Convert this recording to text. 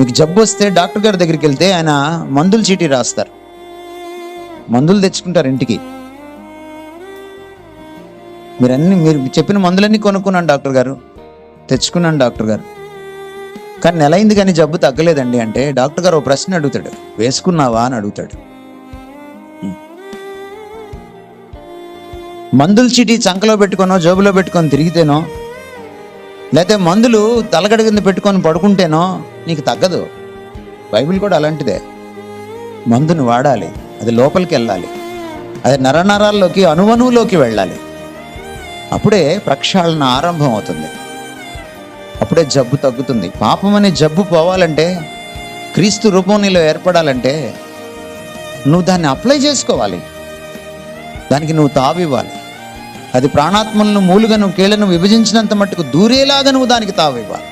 మీకు జబ్బు వస్తే డాక్టర్ గారి దగ్గరికి వెళ్తే ఆయన మందులు చీటీ రాస్తారు. మందులు తెచ్చుకుంటారు ఇంటికి. మీరు అన్ని మీరు చెప్పిన మందులన్నీ కొనుక్కున్నాను డాక్టర్ గారు. తెచ్చుకున్నాను డాక్టర్ గారు. కానీ నెల అయింది కానీ జబ్బు తగ్గలేదండి అంటే డాక్టర్ గారు ఒక ప్రశ్న అడుగుతాడు. వేసుకున్నావా అని అడుగుతాడు. మందుల చీటీ చంకలో పెట్టుకొనో జోబులో పెట్టుకొని తిరిగితేనో లేకపోతే మందులు తలగడ కింద పెట్టుకొని పడుకుంటేనో నీకు తగ్గదు. బైబిల్ కూడా అలాంటిదే. మందును వాడాలి అది లోపలికి వెళ్ళాలి. అది నరనరాల్లోకి అణువణువులోకి వెళ్ళాలి. అప్పుడే ప్రక్షాళన ఆరంభం అవుతుంది అప్పుడే జబ్బు తగ్గుతుంది. పాపం అనే జబ్బు పోవాలంటే క్రీస్తు రూపం నీలో ఏర్పడాలంటే నువ్వు దాన్ని అప్లై చేసుకోవాలి. దానికి నువ్వు తావివ్వాలి. అది ప్రాణాత్మలను మూలుగను కీళ్ళను విభజించినంత మట్టుకు దూరేలాగా నువ్వు దానికి తావివ్వాలి.